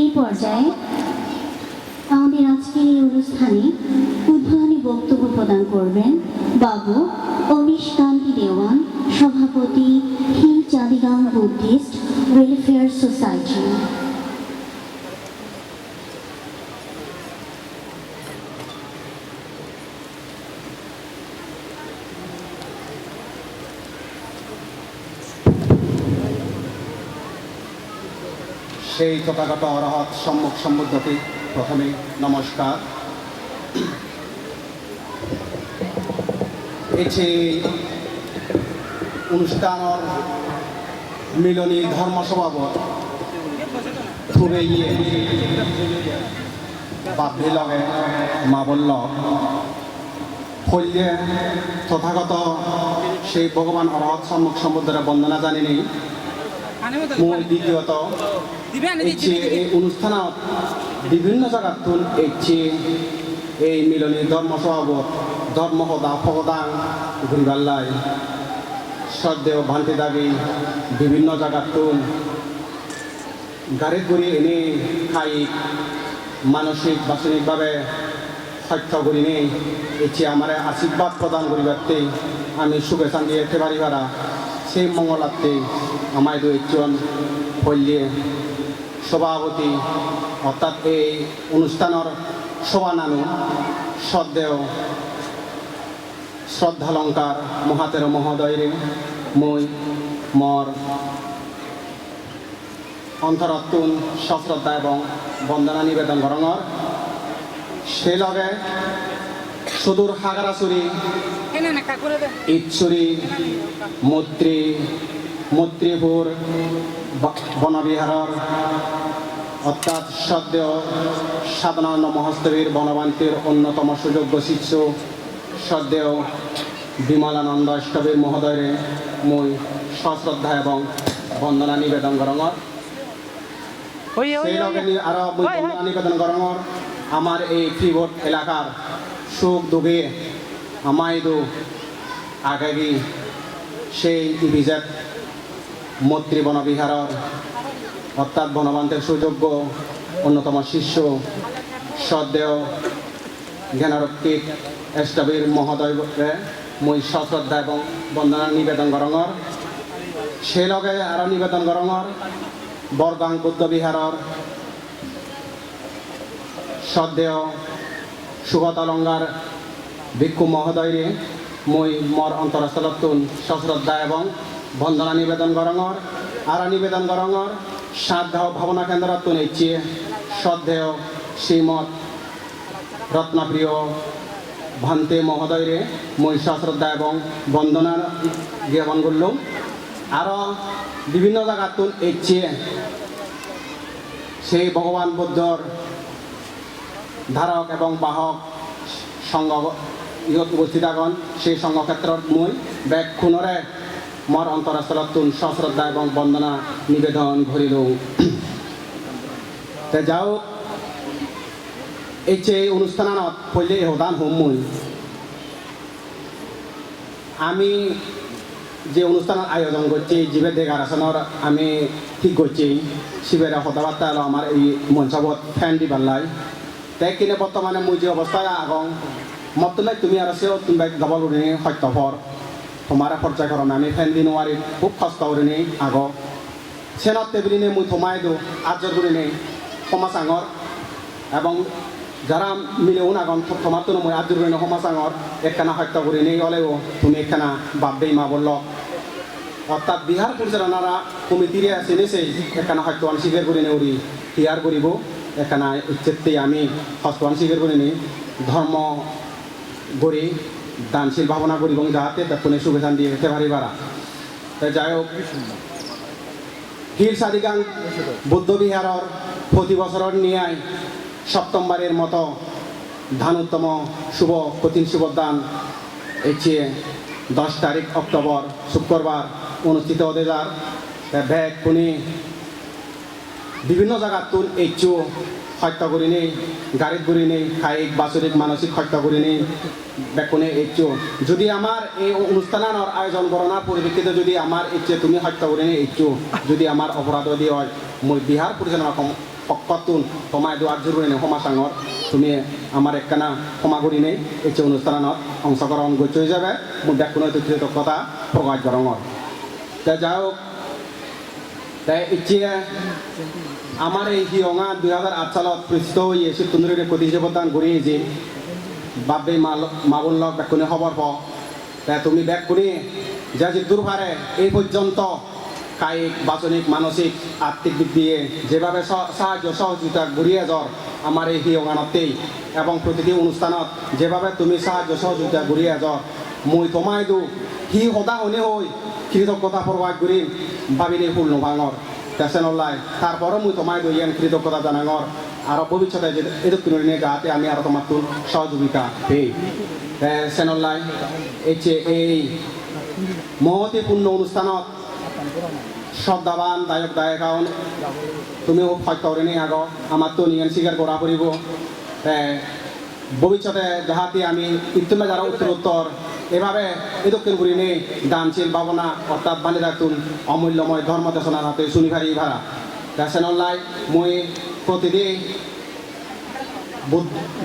এই পর্যায়ে আমাদের আজকের এই অনুষ্ঠানে উদ্বোধনী বক্তব্য প্রদান করবেন বাবু অমিশ কান্তি দেওয়ান, সভাপতি hill Chandigaon Buddhist welfare society. সেই তথাগত অরহত সম্মুখ সম্বুদ্ধকে প্রথমে নমস্কার। এটি অনুষ্ঠানৰ মিলনী ধৰ্ম স্বভাৱত খুবেই বাপি লগে মা বলল শল্যে তথাগত সেই ভগবান অৰহত সম্মুখ সম্বুদ্ধৰে বন্দনা জানি নেই দ্বিতীয়ত এই অনুষ্ঠানত বিভিন্ন জায়গাত এইচে এই মিলনী ধর্ম সভাবত ধর্ম সদা ফদাং ঘুরিবাল্লাই শ্রদ্ধেয় ভান্তি দাবি বিভিন্ন জায়গাত গাড়ীত ঘূৰি এনেই খাই মানসিক বাচনিকভাৱে সত্য কৰি নেই। এতিয়া আমাৰ আশীৰ্বাদ প্ৰদান কৰিবাতে আমি শুভেচ্ছা দিয়ে একেবাৰে পাৰা সেই মঙ্গলাতে আমার দুইজন পল্লী সভাপতি, অর্থাৎ এই অনুষ্ঠানের সভা নানু শ্রদ্ধেয় শ্রদ্ধালঙ্কার মহাতের মহোদয়রে মই মর অন্তরত্তুন সশ্রদ্ধা এবং বন্দনা নিবেদন করঙর। সেই লগে সুদূর হাগারাচুরি ইচ্ছুরি মৈত্রী মৈত্রীপুর ব- বনবিহাৰৰ অৰ্থাৎ শ্ৰদ্ধেয় সাধাৰণ মহস্তবীৰ বনবান্তিৰ অন্যতম সুযোগ্য শিষ্য শ্ৰদ্ধেয় বিমলানন্দ অষ্টবীর মহোদয়ৰে মই সশ্ৰদ্ধা এবং বন্দনা নিবেদন কৰঙৰ সেই লগে মই বন্দনা নিবেদন কৰঙৰ আমাৰ এই ফ্রিবোর্ড এলাকার সুখ দুগে আমাইদু আগাগি সেই ইভিজেট মৈত্রী বনবিহাৰৰ অৰ্থাৎ বনবান্তের সুযোগ্য অন্যতম শিষ্য শ্রদ্ধেয় জ্ঞানারক্ষিক এষ্টবীর মহোদয়ৰে মই সশ্ৰদ্ধা এবং বন্দনা নিবেদন কৰঙৰ সেই লগে আৰু নিবেদন কৰঙৰ বৰগাং বুদ্ধ বিহাৰৰ শ্রদ্ধেয় সুগতলঙ্গার ভিক্ষু মহোদয়রে মই মর অন্তরস্থলতুন সশ্রদ্ধা এবং বন্দনা নিবেদন করঙর, আর নিবেদন করঙর শ্রাদ্ধা ভাবনা কেন্দ্রতুন ইচ্ছে শ্রদ্ধেয় শ্রীমৎ রত্নপ্রিয় ভান্তে মহোদয়রে মই সশ্রদ্ধা এবং বন্দনা জ্ঞাপন করলাম। আরও বিভিন্ন জায়গাতুন ইচ্ছে সেই ভগবান বুদ্ধর ধারক এবং বাহক সংঘ ইহত উপস্থিত আগন, সেই সংঘ ক্ষেত্ৰত মই বেগ খুণৰে মোৰ অন্তৰস্থলতোন সশ্ৰদ্ধা এবং বন্দনা নিবেদন কৰিলোঁ তে যাওক এই যে অনুষ্ঠানত সদান হ'ম মই। আমি যে অনুষ্ঠানের আয়োজন করছি জীবে ডেকারেশনের আমি ঠিক করছি শিবের কথাবার্তা হলো আমার এই মঞ্চবত ফ্যান দি পাল্লাই তাই কিনে বর্তমানে মই যে অৱস্থায় আগং মতলাই তুমি আৰু সেও তুমি যাব লুনি সত্যভৰ তোমাৰ পৰ্যায়ক্ৰমে আমি ফেন দি নোৱাৰিম, খুব কষ্ট নি, আগ। চেনত টেবিলিনে মই থমাই দিওঁ আজৰ কৰি নি, সমাজ আঙৰ। এবং যারা মিলেও না গন থমাতো মই আজর করে সমাজ আঙর একখানা করে নেই হলেও তুমি একখানা বাপ দেই, মা বলল অর্থাৎ বিহার পরিচালনারা কমিটিরে আছে নিছেই একখানা হত্যবান স্বীকার করে নেউরি হিয়ার করিব একখানা ইচ্ছেতেই আমি হস্তবান স্বীকার করে নিই ধর্ম গড়ি দানশীল ভাবনা করি এবং যাহাতে দেখুনে শুভেচ্ছা দিয়ে যেতে পারি পারা তাই যাই হোক, হিল সাদিগাং বৌদ্ধ বিহাৰৰ প্ৰতি বছৰৰ ন্যায় সপ্তমবারের মতো ধানোত্তম শুভ, কঠিন শুভদান এছে দশ তারিখ অক্টোবর, শুক্রবার অনুষ্ঠিত হতে যার। কোনি বিভিন্ন জায়গাত তোর এইচু হত্যা কৰি নেই গাড়ীত নেই কায়িক বাচৰিক মানসিক হত্যা কৰি নেই বেকনে এইচু যদি আমাৰ এই অনুষ্ঠানৰ আয়োজন কৰণাৰ পৰিপ্ৰেক্ষিতে যদি আমাৰ এইচে তুমি হত্যা নেই এইচু যদি আমাৰ অপৰাধ যদি হয়, মই বিহাৰ পৰিচালনা কম পক্ষতুন তোমায় দোয়ার জরুরি নেই সমাজ সাঙর তুমি আমার একখানা সমাগুৰি নেই, এই অনুষ্ঠানত অংশগ্রহণ গৈ যাবে মোৰ দেখ কোনো কৃতজ্ঞতা প্রকাশ করঙর তা হোক এতিয়া আমাৰ এই হিৰঙা দুই হাজাৰ আঠ চনত প্ৰতিষ্ঠিত হৈ আছিল তুন্দুৰীৰে প্ৰতিষ্ঠা প্ৰদান কৰি আহিছিল বাপে মাল মাগুল্লক বেকুনি খবৰ পাওঁ তা তুমি বেকুনি যা যিটোৰ পাৰে এই পৰ্যন্ত কায়িক, বাচনিক, মানসিক আর্থিক দিক দিয়ে, যেভাবে সাহায্য, সহযোগিতা ঘুরিয়ে যাওয়ার আমার এই হিয়গানতেই এবং প্রতিটি অনুষ্ঠানত যেভাবে তুমি সাহায্য, সহযোগিতা ঘুরিয়ে যাও মই তোমায় দু সি সদা শুনি হৈ কৃতজ্ঞতা প্রকাশ করি ভাবিনি ফুল নোভাঙর পেশেনলাই তারপরও মুই তোমায় দু ইয়ান কৃতজ্ঞতা জানাঙর আর ভবিষ্যতে এদুক কিনে যাতে আমি আর তোমার তুল সহযোগিতা পেই পেশেনলাই এই এই মহতিপূর্ণ অনুষ্ঠানত শ্ৰদ্ধাৱান দায়ক দায়ক দায়িকাওন তুমিও সত্য ঋণী আগ আমাৰতো নিয়ন স্বীকাৰ কৰা পৰিব এ, ভৱিষ্যতে যাহাতে আমি ইত্যাদি যারা উত্তর উত্তর এভাবে এই দক্ষিণ গুরিনে দানশীল ভাবনা, অর্থাৎ বান্ধি রাখতুন, অমূল্যময় ধর্ম দেশনার হাতে শুনিভারি ভাড়া। দেশেনলাই মই প্রতিদিন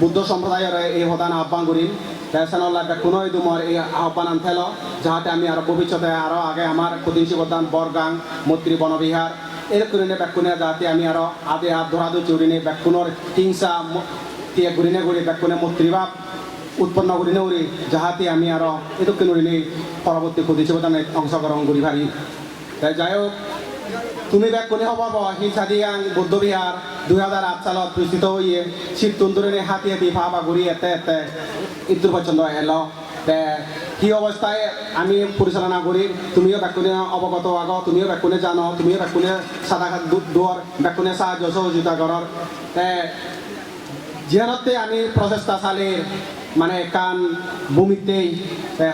বুদ্ধ সম্প্রদায়ের এই সদান আহ্বান করিম দেশনাল্লাহ কোনো তোমার এই আহ্বান আনথেল যাহাতে আমি আর ভবিষ্যতে আরও আগে আমার প্রতিনিধি প্রদান বরগাং, মৈত্রী বনবিহার এরকম ব্যাকুনে যাহাতে আমি আরও আদে হাত ধরাদু চুরিনে ব্যাকুণর হিংসা টিয়া ঘুরিনে ঘুরি ব্যাকুনে মৈত্রীভাব উৎপন্ন করিনে উরি যাহাতে আমি আরও এরকম উরিনে পরবর্তী প্রতিনিধি আমি অংশগ্রহণ করি পারি তাই যাই হোক, তুমি ব্যাক কোনে হব হিংসা দিয়াং বৌদ্ধবিহার দুই হাজার আট সালত প্রতিষ্ঠিত হইয়ে শীত তুন্দুরে হাতি হাতি ফা বা ঘুরি এতে এতে ইত্তর পর্যন্ত এলো তে কি অবস্থায় আমি পরিচালনা করি তুমিও ব্যাকুনে অবগত আগ তুমিও ব্যাকুনে জানো? তুমিও ব্যাকুনে সাদা দুয়ার ব্যাকুনে সাহায্য সহযোগিতা করার তে আমি প্রচেষ্টা চালিয়ে মানে কান ভূমিতেই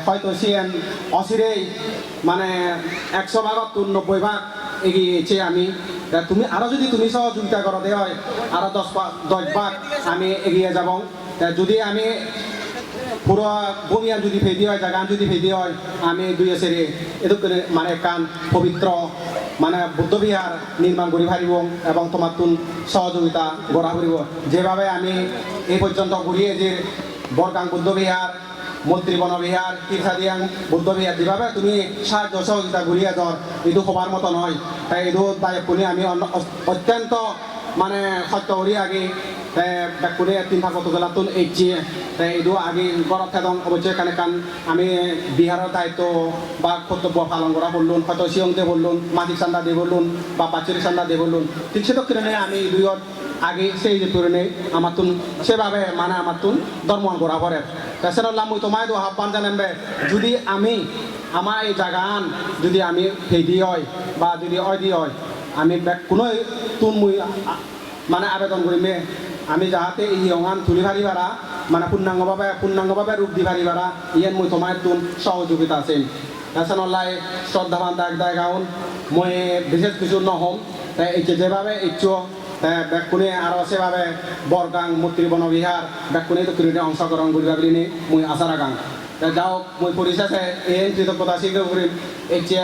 হয়তো সিএন অচিরেই মানে একশো ভাগত নব্বই ভাগ এগিয়েছে আমি। তুমি আরও যদি তুমি সহযোগিতা করো দে হয় আরও দশ দশ ভাগ আমি এগিয়ে যাব। যদি আমি পুরো ভূমিয়া যদি ফেদি হয়, জাগান যদি ফেদি হয়, আমি দুই এসেরে এদুক মানে কান পবিত্র মানে বুদ্ধবিহার নির্মাণ করি পারিব এবং তোমার তুন সহযোগিতা গড়া করিব। যেভাবে আমি এই পর্যন্ত ঘুরিয়ে যে বরগাং বুদ্ধবিহার মন্ত্রী বনবিহার তীর্থাদিয়াং বুদ্ধবিহার যেভাবে তুমি সাহায্য সহযোগিতা ঘুরিয়ে যাও এইটো সবার মতো নয় তাই এইটো তাই শুনি আমি অত্যন্ত মানে সত্য কৰি আগে বেকুৰে তিনিটা কত জেলাতুন এইচি এইটো আগে গড়ত থেদং অৱশ্যে কাৰণে কাৰণ আমি বিহাৰৰ দায়িত্ব বা কৰ্তব্য পালন কৰা বললুন হয়তো চিয়ংতে বললুন মাটি চান্দা দিয়ে বললুন বা পাচুরি চান্দা দিয়ে বললুন ঠিক সেটা কিনে আমি দুইত আগে সেই যে পুরনে আমার তুন, সেভাবে মানে আমার তুন ধর্মন করা পরে। তাছাড়া মুই তোমায় তো আহ্বান জানাম যদি আমি আমার এই জাগান, যদি আমি ফেদি হয় বা যদি অদি হয় আমি কোনো তুন মুই মানে আবেদন কৰিমে আমি যাহাতে এই অঙান তুলি পারি পারা মানে পূর্ণাঙ্গভাবে পূর্ণাঙ্গভাবে রূপ দি পারি পারা, ইয়ান মুই তোমার তুন সহযোগিতা আছে তাছাড়া শ্রদ্ধাবান দাগ দাগ গাউন মই বিশেষ কিছু নহম তাই যেভাবে ইচ্ছু বেকুনে আর সেভাবে বরগাং মূর্তি বনবিহার ব্যাকুণে তো কিনে অংশগ্রহণ করিবা বলে মুই আশা রাখাং যাও মুই পরিশেষে এই কৃতজ্ঞতা স্বীকার করিম এই যে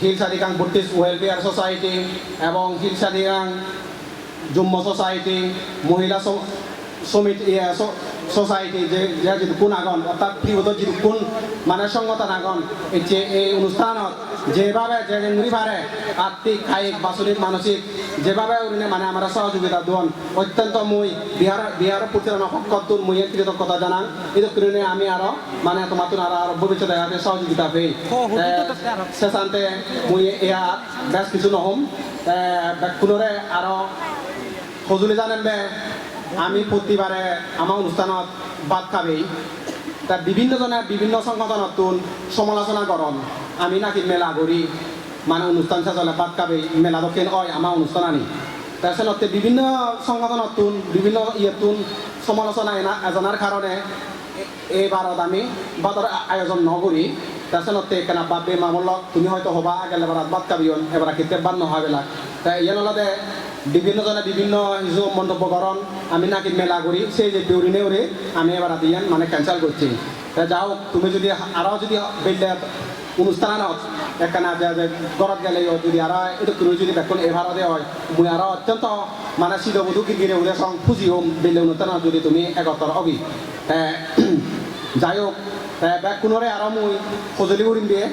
hill Sadikang Buddhist welfare society এবং হিল সাদিকাং যুম্ম সোসাইটি মহিলা সমিতি সোসাইটি যে যে যিটো কোন আগন অর্থাৎ প্রিয়ত যিটো কোন মানে সংগঠন আগন এই যে এই অনুষ্ঠানত যেভাবে যে নুরি পারে আর্থিক কায়িক বাচনিক মানসিক যেভাবে উনি মানে আমরা সহযোগিতা দন অত্যন্ত মুই বিহার বিহার পরিচালনা পক্ষতুন মুই এর কৃতজ্ঞতা জানান এই কারণে আমি আরও মানে তোমার আর আরও ভবিষ্যতে ইয়াতে সহযোগিতা পেই। শেষান্তে মুই এয়া বেশ কিছু নহম। পুনরে আরও সজুলি জানেন বে আমি প্রতিবারে আমার অনুষ্ঠানত বাদ খাবেই। তা বিভিন্ন জনে বিভিন্ন সংগঠনতুন সমালোচনা করন আমি নাকি মেলা করি মানে অনুষ্ঠান সাজলে বাদ খাবেই, মেলা দক্ষিণ হয় আমার অনুষ্ঠান আনি। তাৰপিছতে বিভিন্ন সংগঠনতুন, বিভিন্ন ইয়েতুন সমালোচনা এনা এজনার কারণে এ- এইবাৰত আমি বাদৰ আয়োজন নকৰি তাৰপিছতে কেনা বাপে মামলক তুমি হয়তো হবা, আগেলে বারাত বাদ কাবিয়ন এবার কেতিয়া বাদ নহয় বেলাক তাই ইয়াৰ লগতে বিভিন্নজনে বিভিন্ন কিছু মন্তব্য করন। আমি নাকি মেলা করি, সেই যে পিউরিনে উড়ে আমি এবার ইয়ান মানে ক্যান্সেল করছি। তা যাও, তুমি যদি আরও যদি বেললে অনুষ্ঠানত একখানা যে যে ঘৰত গেলে যদি আৰু এইটো কোনো যদি বেকন এভাৰতে হয়, মই আৰু অত্যন্ত মানে চিৰবধু গিৰিৰে উলে সং খুঁজি হ'ম বেলে অনুষ্ঠানত যদি তুমি একতৰ অবি তে যাই হোক বেকুণৰে আৰু মই সঁজুলি কৰিম দিয়ে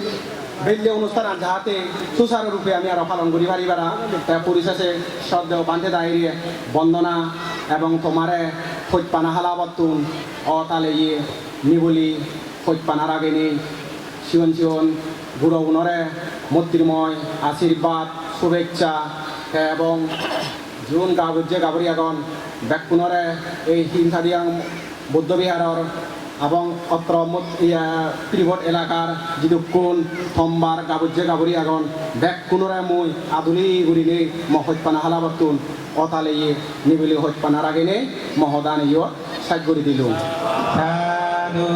বেল্য অনুষ্ঠান যাহাতে সুচাৰুৰূপে আমি আৰু পালন কৰি পাৰিবাৰা তে পৰিশেষে শ্রদ্ধ বান্ধে দাঁড়িয়ে বন্দনা এবং তোমারে সত্যপানা হালাবতুন অতালে ইয়ে নিবলি সত্যপানার আগে নেই শিৱন শিৱন বুড়ো গুণরে মূর্তিময় আশীর্বাদ শুভেচ্ছা। এবং যোন গাবুর্যে গাবরিয়াগণ ব্যাকুণরে এই হিংসাদিয়াং বৌদ্ধবিহাৰৰ এবং অত্র ত্রিভট এলাকার যিটো কোন থম্বার গাবুর্যে গাবরি আগন বেক কোনোরে মই আধুলি গুড়িলে মহৎপানা হালাবাতুন অতালে ইয়ে নিবিলি হৎপানার আগে নে মহদান ইয় সাজ করে সাধু।